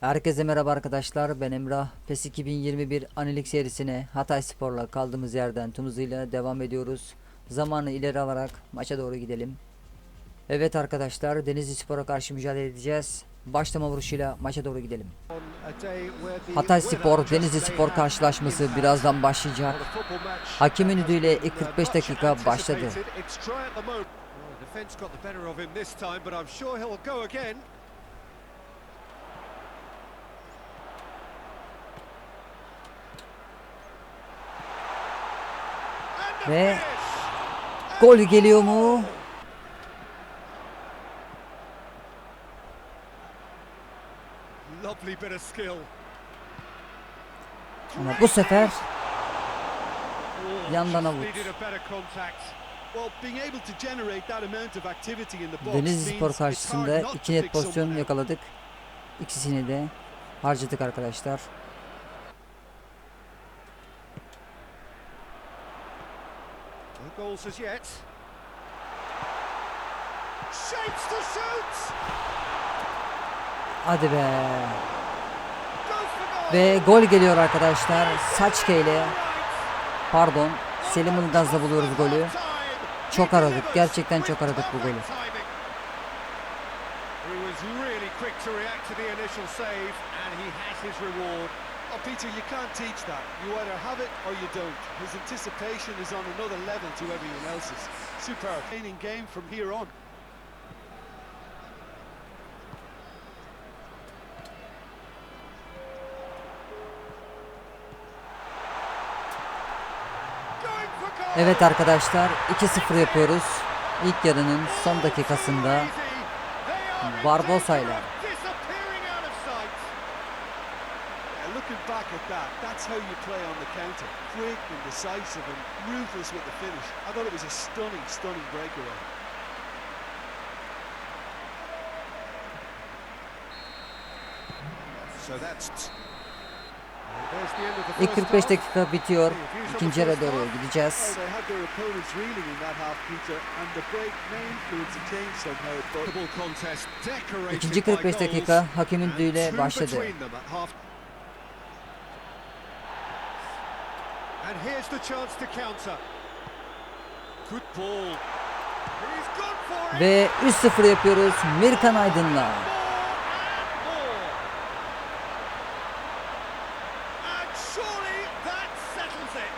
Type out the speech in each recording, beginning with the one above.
Herkese merhaba arkadaşlar. Ben Emrah. PES 2021 Anilik serisine Hatay Spor'la kaldığımız yerden tüm hızıyla devam ediyoruz. Zamanı ileri alarak maça doğru gidelim. Evet arkadaşlar Denizli Spor'a karşı mücadele edeceğiz. Başlama vuruşuyla maça doğru gidelim. Hatay Spor Denizli Spor karşılaşması birazdan başlayacak. Hakemin ödüyle ilk 45 dakika başladı Ve gol geliyor mu? Ama bu sefer Yandan just avuç. needed a better contact. Well, being able to generate that amount of activity in the box Denizli Spor karşısında iki net pozisyon yakaladık İkisini de harcadık arkadaşlar goals as yet. Shapes to shoot! Hadi be! Ve gol geliyor arkadaşlar. Saçke ile pardon Selim Ilgaz'la buluyoruz golü. Çok aradık. Gerçekten çok aradık bu golü. He was really quick to react to the initial save, and he has his reward. Oh, Peter, you can't teach that. You either have it or you don't. His anticipation is on another level to everyone else's. Superb. Training game from here on. Evet arkadaşlar 2-0 yapıyoruz. İlk yarının son dakikasında Barbosa ile. danger of disappearing out of sight. Yeah, looking back at that, that's how you play on the counter. Quick and decisive and ruthless with the finish. I thought it was a stunning, stunning breakaway. İlk first 45 half. dakika bitiyor. İkinci yarı doğru gideceğiz. they had their opponents reeling in And here's the chance to counter. Good ball. He's gone for it. Ve 3-0 yapıyoruz Mirkan Aydın'la. More and more. And surely that settles it.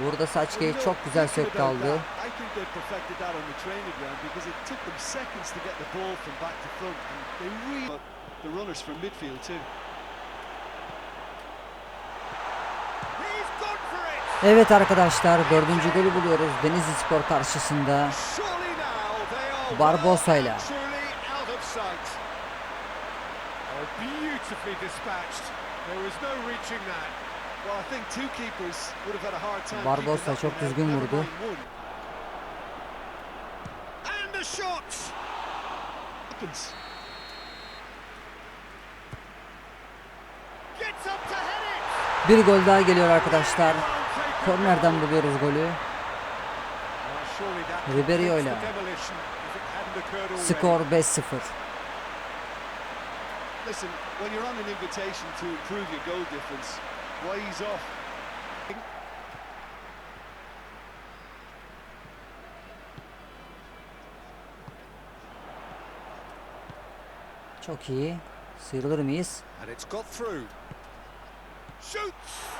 Burada Saçke'yi çok güzel söktü aldı. that. I think they perfected that on the training ground because it took them seconds to get the ball from back to front, and they really the runners from midfield too. He's gone for it. Evet arkadaşlar dördüncü golü buluyoruz Denizli Spor karşısında. Of sight. Oh. Barbosa çok düzgün vurdu. Bir gol daha geliyor arkadaşlar. Kornerden buluyoruz golü. Occurred already. Skor 5-0. Listen, when you're on an invitation to improve your goal difference, ease off? Çok iyi. Sıyrılır mıyız? And it's got through. Shoots.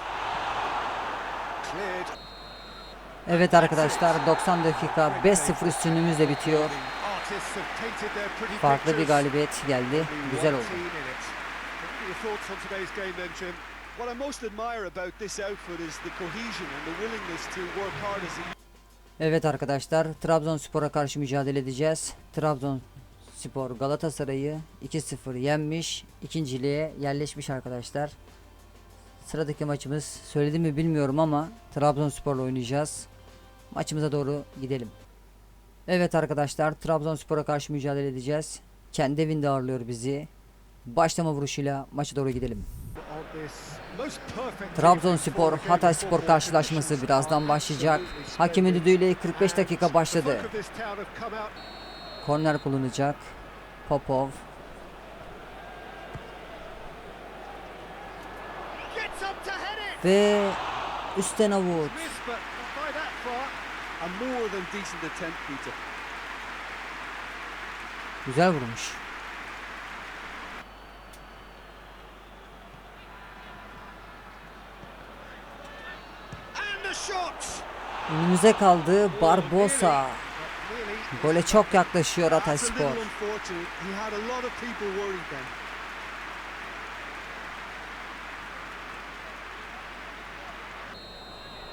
Evet arkadaşlar 90 dakika 5-0 üstünlüğümüzle bitiyor. Farklı bir galibiyet geldi. Güzel oldu. Evet arkadaşlar Trabzonspor'a karşı mücadele edeceğiz. Trabzonspor Galatasaray'ı 2-0 yenmiş. ikinciliğe yerleşmiş arkadaşlar. Sıradaki maçımız söyledim mi bilmiyorum ama Trabzonspor'la oynayacağız. Maçımıza doğru gidelim. Evet arkadaşlar Trabzonspor'a karşı mücadele edeceğiz. Kendi evinde ağırlıyor bizi. Başlama vuruşuyla maça doğru gidelim. Trabzonspor Hatayspor karşılaşması birazdan başlayacak. Hakemin düdüğüyle 45 dakika başladı. Korner kullanacak. Popov. up to head it. Ve üstten avut. Missed, but not by that far. A more than decent attempt, Peter. Güzel vurmuş. Önümüze kaldı Barbosa. Gole çok yaklaşıyor That's a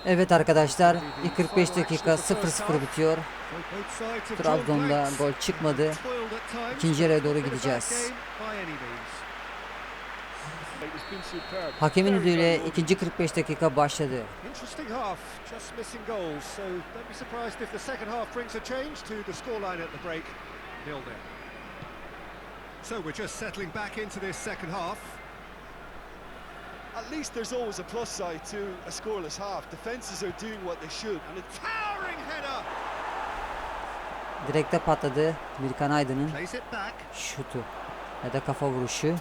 Evet arkadaşlar ilk 45 dakika 0-0 bitiyor. Trabzon'da gol çıkmadı. İkinci yarıya doğru gideceğiz. Hakemin very ikinci 45 dakika başladı. So we're just settling back into this second half. At least there's always a plus side to a scoreless half. Defences are doing what they should. And it's Towering header! Direkte patladı Mirkan Aydın'ın Plays it back. şutu ya da kafa vuruşu.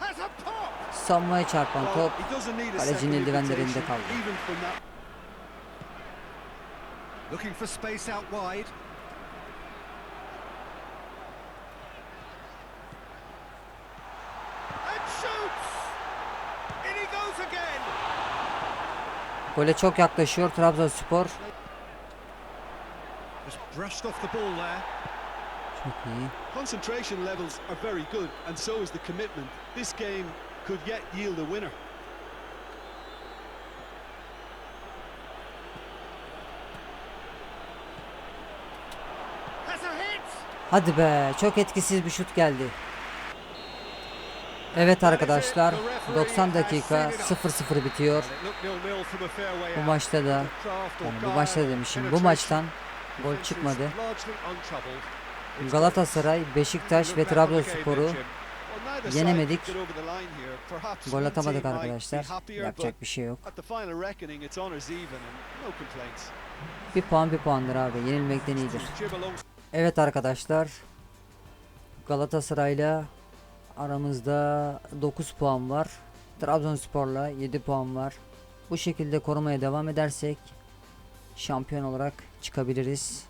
Has a pop! Savunmaya çarpan well, top he doesn't need a kalecinin eldivenlerinde kaldı. Even from that Looking for space out wide. And shoots! In he goes again! Gole çok yaklaşıyor Trabzonspor. Çok iyi. concentration levels are very good, and so is the commitment. This game could yet yield a winner. Hadi be çok etkisiz bir şut geldi. Evet arkadaşlar 90 dakika 0-0 bitiyor. Bu maçta da yani bu maçta demişim bu maçtan gol çıkmadı. Galatasaray, Beşiktaş ve Trabzonspor'u Yenemedik. gol atamadık arkadaşlar. Yapacak bir şey yok. Bir puan bir puandır abi yenilmekten iyidir. Evet arkadaşlar Galatasaray'la aramızda 9 puan var. Trabzonspor'la 7 puan var. Bu şekilde korumaya devam edersek şampiyon olarak çıkabiliriz.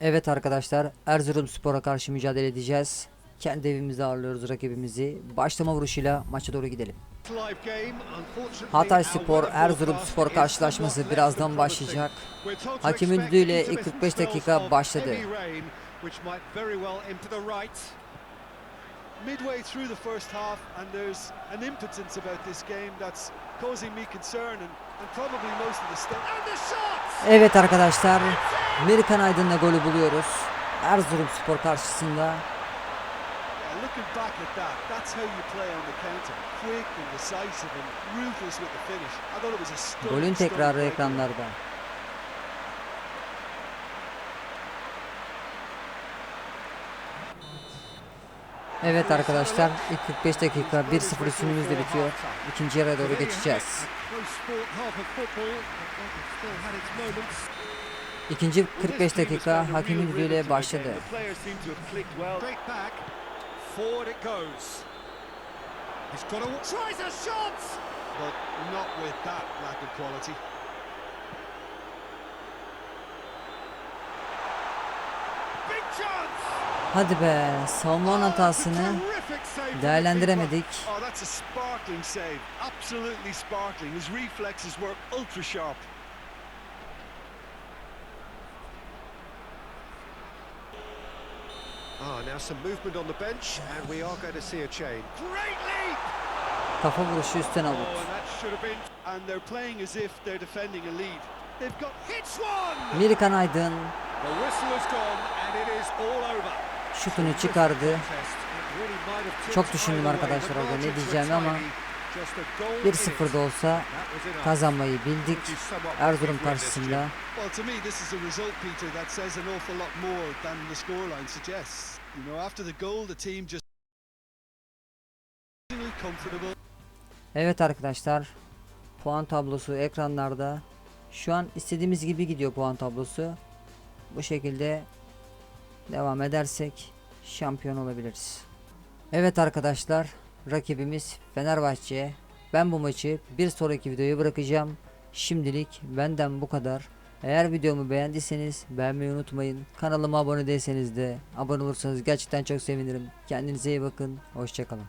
Evet arkadaşlar Erzurumspor'a karşı mücadele edeceğiz. Kendi evimizde ağırlıyoruz rakibimizi. Başlama vuruşuyla maça doğru gidelim. Hatay Spor forecast is karşılaşması birazdan başlayacak. Expect düdüğüyle ilk intermittent 45 spells dakika başladı. Midway through the first half, and there's an impotence about this game that's causing me concern and, and probably most of the staff. And the shot! Evet arkadaşlar Amerikan Aydın'la golü buluyoruz. Erzurumspor karşısında Yeah, looking back at that, that's how you play on the counter. Quick and decisive and ruthless with the finish. I thought it was a stunning, golün tekrarı ekranlarda. Evet arkadaşlar ilk 45 dakika 1-0 üstünlüğümüzle bitiyor. İkinci yarıya doğru geçeceğiz. İkinci 45 dakika hakemin düdüğüyle başladı. Big chance. Hadi be savunma hatasını değerlendiremedik. Oh. Ah, now some movement on the bench, and we are going to see a change. Great leap! Kafa vuruşu üstten Oh, avut. and that should have been. And they're playing as if they're defending a lead. They've got Hits one. Amerikan Aydın The whistle has gone, and it is all over. Şutunu çıkardı. Çok düşündüm arkadaşlar orada ne diyeceğimi ama tiny. Just a goal in 1-0 it. da olsa kazanmayı bildik. Erzurum karşısında. Evet arkadaşlar puan tablosu ekranlarda. Şu an istediğimiz gibi gidiyor puan tablosu. Bu şekilde devam edersek şampiyon olabiliriz. Evet arkadaşlar rakibimiz Fenerbahçe. Ben bu maçı bir sonraki videoya bırakacağım. Şimdilik benden bu kadar. Eğer videomu beğendiyseniz beğenmeyi unutmayın. Kanalıma abone değilseniz de abone olursanız gerçekten çok sevinirim. Kendinize iyi bakın. Hoşçakalın.